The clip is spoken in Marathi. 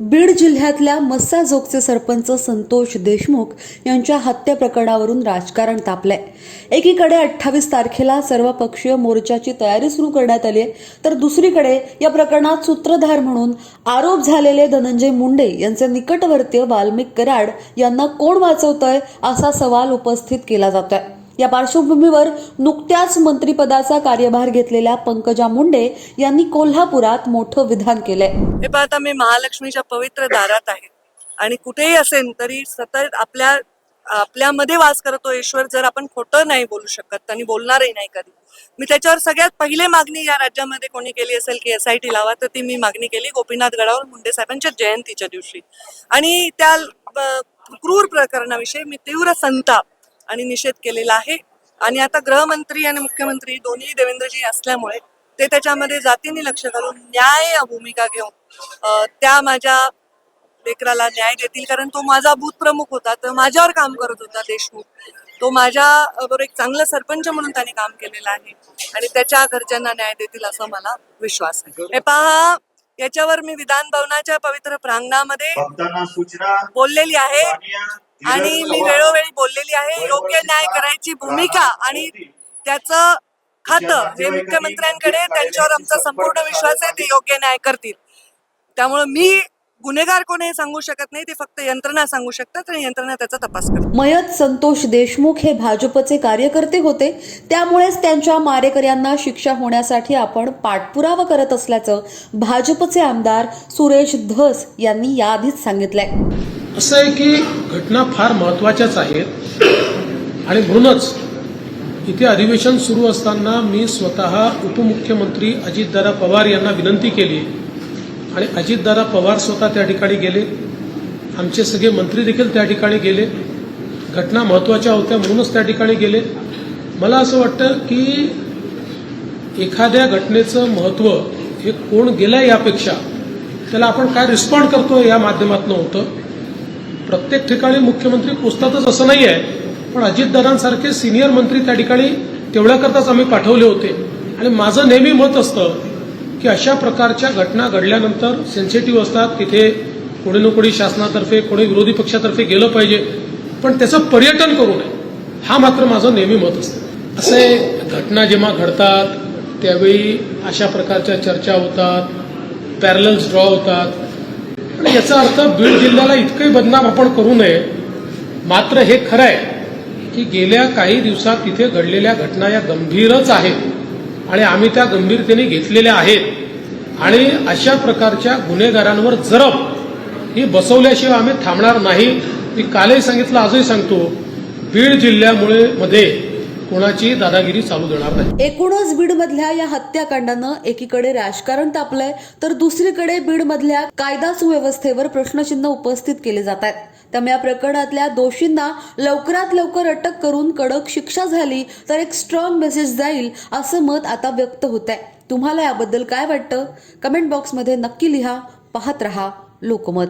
बीड जिल्ह्यातल्या मस्साजोगचे सरपंच संतोष देशमुख यांच्या हत्या प्रकरणावरून राजकारण तापलंय. एकीकडे अठ्ठावीस तारखेला सर्वपक्षीय मोर्चाची तयारी सुरू करण्यात आली आहे तर दुसरीकडे या प्रकरणात सूत्रधार म्हणून आरोप झालेले धनंजय मुंडे यांचे निकटवर्तीय वाल्मिक कराड यांना कोण वाचवतंय असा सवाल उपस्थित केला जातोय. या पार्श्वभूमीवर नुकत्याच मंत्रिपदाचा कार्यभार घेतलेल्या पंकजा मुंडे यांनी कोल्हापुरात मोठं विधान केलंय. हे पाहता मी महालक्ष्मीच्या पवित्र दारात आहे. आणि कुठेही असेल तरी सतत आपल्या आपल्यामध्ये वास करतो ईश्वर जर आपण खोटं नाही बोलू शकत आणि बोलणारही नाही कधी. मी त्याच्यावर सगळ्यात पहिले मागणी या राज्यामध्ये कोणी केली असेल की एस आय टी लावा तर ती मी मागणी केली गोपीनाथ गडावर मुंडे साहेबांच्या जयंतीच्या दिवशी. आणि त्या क्रूर प्रकरणाविषयी मी तीव्र संताप आणि निषेध केलेला आहे. आणि आता गृहमंत्री आणि मुख्यमंत्री दोन्ही देवेंद्रजी असल्यामुळे ते त्याच्यामध्ये जातीने लक्ष घालून न्याय भूमिका घेऊन त्या माझ्या लेकराला न्याय देतील. कारण तो माझा बूथ प्रमुख होता तर माझ्यावर काम करत होता देशमुख. तो माझ्या बरोबर एक चांगला सरपंच म्हणून त्याने काम केलेलं आहे. आणि त्याच्या घरच्यांना न्याय देतील असं मला विश्वास आहे. हे पहा याच्यावर मी विधान भवनाच्या पवित्र प्रांगणामध्ये बोललेली आहे. आणि मी. वेळोवेळी बोललेली आहे योग्य न्याय करायची भूमिका आणि त्याचं खातं हे मुख्यमंत्र्यांकडे त्यांच्यावर आमचा संपूर्ण विश्वास आहे ते योग्य न्याय करतील. त्यामुळे मी गुन्हेगार कोण हे सांगू शकत नाही ते फक्त यंत्रणा सांगू शकतात आणि यंत्रणा त्याचा तपास करतात मयत संतोष देशमुख हे भाजपचे कार्यकर्ते होते. त्यामुळेच त्यांच्या मारेकऱ्यांना शिक्षा होण्यासाठी आपण पाठपुरावा करत असल्याचं भाजपचे आमदार सुरेश धस यांनी याआधीच सांगितलंय. असं आहे की घटना फार महत्त्वाच्याच आहेत. आणि म्हणूनच इथे अधिवेशन सुरू असताना मी स्वतः उपमुख्यमंत्री अजितदादा पवार यांना विनंती केली. आणि अजितदादा पवार स्वतः त्या ठिकाणी गेले. आमचे सगळे मंत्री देखील त्या ठिकाणी गेले. घटना महत्त्वाच्या होत्या म्हणूनच त्या ठिकाणी गेले. मला असं वाटतं की एखाद्या घटनेचं महत्त्व हे कोण गेलं यापेक्षा त्याला आपण काय रिस्पॉन्ड करतो या माध्यमातून होतं? प्रत्येक ठिकाणी मुख्यमंत्री पोचतातच असं नाही आहे पण अजितदादांसारखे सिनियर मंत्री त्या ठिकाणी तेवढ्याकरताच आम्ही पाठवले होते. आणि माझं नेहमी मत असतं की अशा प्रकारच्या घटना घडल्यानंतर सेन्सिटिव्ह असतात तिथे कोणी ना कोणी शासनातर्फे कोणी विरोधी पक्षातर्फे गेलं पाहिजे. पण त्याचं पर्यटन करू नये हा मात्र माझं नेहमी मत असतं. असे घटना जेव्हा घडतात त्यावेळी अशा प्रकारच्या चर्चा होतात पॅरलल्स ड्रॉ होतात. आणि याचा अर्थ बीड जिल्ह्याला इतकंही बदनाम आपण करू नये. मात्र हे खरं आहे की गेल्या काही दिवसात तिथे घडलेल्या घटना या गंभीरच आहेत आणि आम्ही त्या गंभीरतेने घेतलेल्या आहेत. आणि अशा प्रकारच्या गुन्हेगारांवर जरब ही बसवल्याशिवाय आम्ही थांबणार नाही. मी कालही सांगितलं आजही सांगतो. बीड जिल्ह्यामुळे मध्ये कोणाची दादागिरी चालू देणार नाही. एकूणच बीडमधल्या या हत्याकांडानं एकीकडे राजकारण तापलंय तर दुसरीकडे बीडमधल्या कायदा सुव्यवस्थेवर प्रश्नचिन्ह उपस्थित केले जात आहेत. त्यामुळे या प्रकरणातल्या दोषींना लवकरात लवकर अटक करून कडक शिक्षा झाली तर एक स्ट्रॉंग मेसेज जाईल असं मत आता व्यक्त होत आहे तुम्हाला याबद्दल काय वाटतं? कमेंट बॉक्समध्ये नक्की लिहा पाहत रहा लोकमत.